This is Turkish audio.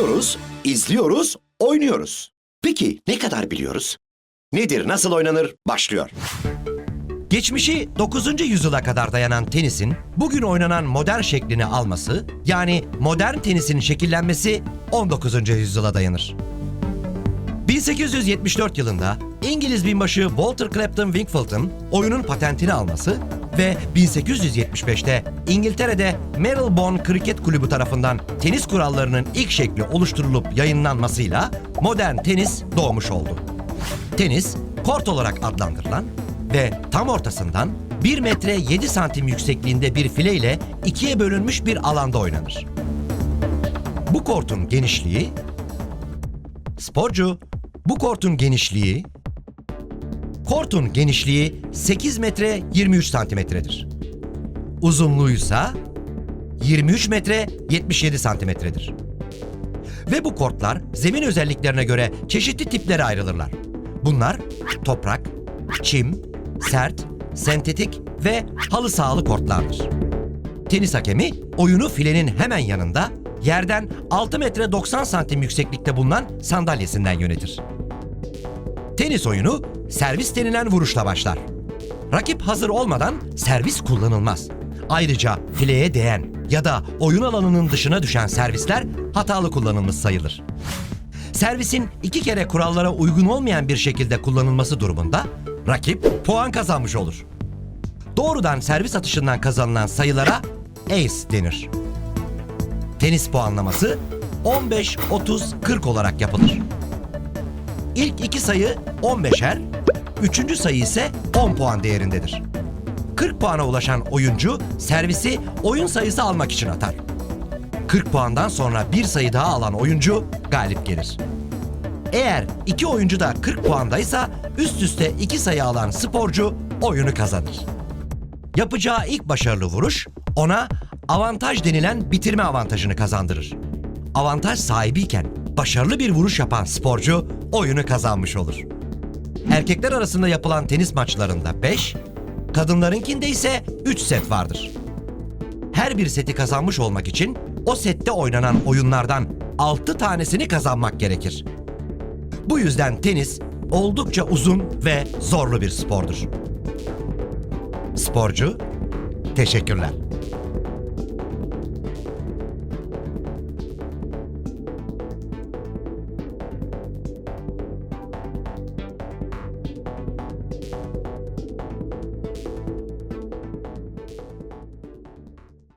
Görüyoruz, izliyoruz, oynuyoruz. Peki ne kadar biliyoruz? Nedir, nasıl oynanır? Başlıyor. Geçmişi 9. yüzyıla kadar dayanan tenisin bugün oynanan modern şeklini alması, yani modern tenisin şekillenmesi 19. yüzyıla dayanır. 1874 yılında İngiliz binbaşı Walter Clapton Wingfield'ın oyunun patentini alması ve 1875'te İngiltere'de Marylebone Kriket Kulübü tarafından tenis kurallarının ilk şekli oluşturulup yayınlanmasıyla modern tenis doğmuş oldu. Tenis, kort olarak adlandırılan ve tam ortasından 1 metre 7 santim yüksekliğinde bir file ile ikiye bölünmüş bir alanda oynanır. Bu kortun genişliği Sporcu, bu kortun genişliği Kortun genişliği 8 metre 23 santimetredir. Uzunluğuysa 23 metre 77 santimetredir. Ve bu kortlar zemin özelliklerine göre çeşitli tiplere ayrılırlar. Bunlar toprak, çim, sert, sentetik ve halı sahalı kortlardır. Tenis hakemi oyunu filenin hemen yanında yerden 6 metre 90 santim yükseklikte bulunan sandalyesinden yönetir. Tenis oyunu servis denilen vuruşla başlar. Rakip hazır olmadan servis kullanılmaz. Ayrıca fileye değen ya da oyun alanının dışına düşen servisler hatalı kullanılmış sayılır. Servisin iki kere kurallara uygun olmayan bir şekilde kullanılması durumunda rakip puan kazanmış olur. Doğrudan servis atışından kazanılan sayılara ace denir. Tenis puanlaması 15, 30, 40 olarak yapılır. İlk iki sayı 15'er, üçüncü sayı ise 10 puan değerindedir. 40 puana ulaşan oyuncu servisi oyun sayısı almak için atar. 40 puandan sonra bir sayı daha alan oyuncu galip gelir. Eğer iki oyuncu da 40 puandaysa üst üste iki sayı alan sporcu oyunu kazanır. Yapacağı ilk başarılı vuruş ona avantaj denilen bitirme avantajını kazandırır. Avantaj sahibiyken başarılı bir vuruş yapan sporcu oyunu kazanmış olur. Erkekler arasında yapılan tenis maçlarında 5, kadınlarınkinde ise 3 set vardır. Her bir seti kazanmış olmak için o sette oynanan oyunlardan 6 tanesini kazanmak gerekir. Bu yüzden tenis oldukça uzun ve zorlu bir spordur. Sporcu, teşekkürler.